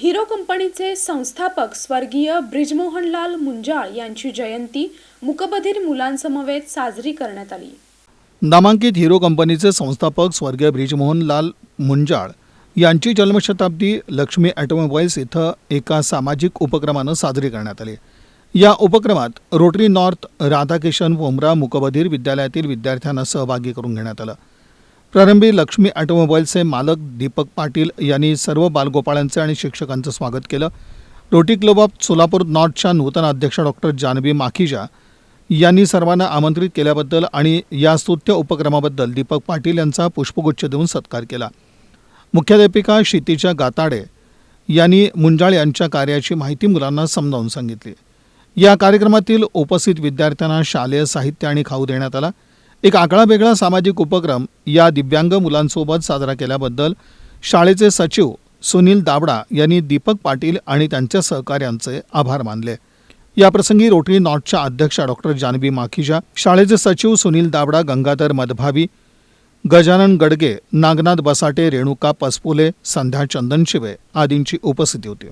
Hero कंपनीचे संस्थापक स्वर्गीय ब्रिजमोहनलाल मुंजाळ यांची जयंती मुकबधीर मुलांसमवेत साजरी करण्यात आली. नामांकित हिरो कंपनीचे संस्थापक स्वर्गीय ब्रिजमोहनलाल मुंजाळ यांची जन्मशताब्दी लक्ष्मी ॲटोमोबाईल्स इथं एका सामाजिक उपक्रमानं साजरी करण्यात आली. या उपक्रमात रोटरी नॉर्थ राधाकिशन वोमरा मुकबधीर विद्यालयातील विद्यार्थ्यांना सहभागी करून घेण्यात आलं. प्रारंभी लक्ष्मी ऑटोमोबाईल्सचे मालक दीपक पाटील यांनी सर्व बालगोपाळांचे आणि शिक्षकांचं स्वागत केलं. रोटी क्लब ऑफ सोलापूर नॉर्थच्या नूतन अध्यक्ष डॉक्टर जानवी माखीजा यांनी सर्वांना आमंत्रित केल्याबद्दल आणि या स्तुत्य उपक्रमाबद्दल दीपक पाटील यांचा पुष्पगुच्छ देऊन सत्कार केला. मुख्याध्यापिका क्षितिजा गाताडे यांनी मुंजाळ यांच्या कार्याची माहिती मुलांना समजावून सांगितली. या कार्यक्रमातील उपस्थित विद्यार्थ्यांना शालेय साहित्य आणि खाऊ देण्यात आला. एक आगळावेगळा सामाजिक उपक्रम या दिव्यांग मुलांसोबत साजरा केल्याबद्दल शाळेचे सचिव सुनील दाबडा यांनी दीपक पाटील आणि त्यांच्या सहकाऱ्यांचे आभार मानले. याप्रसंगी रोटरी नॉटच्या अध्यक्षा डॉक्टर जानवी माखीजा शाळेचे सचिव सुनील दाबडा गंगाधर मधभावी गजानन गडगे नागनाथ बसाटे रेणुका पसपुले संध्या चंदनशिवे आदींची उपस्थिती होती.